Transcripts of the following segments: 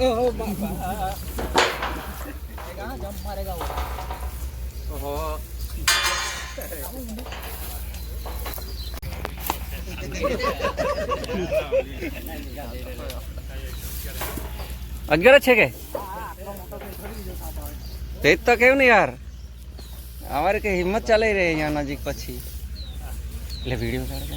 ઓહો બાપા એ કહાં જંપ મારેગા वो ઓહો અગિયાર જ છે કે તે જ તો કેવું ને યાર અમારે કે હિંમત ચાલે રહે અહીંયા નજીક પછી એટલે વિડીયો કાઢે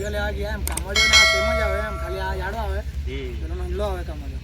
એટલે લેવા ગયા એમ કામળીઓ ને સેમ જ આવે એમ ખાલી આ જાડો આવે. પેલો નાનલો આવે કામળીઓ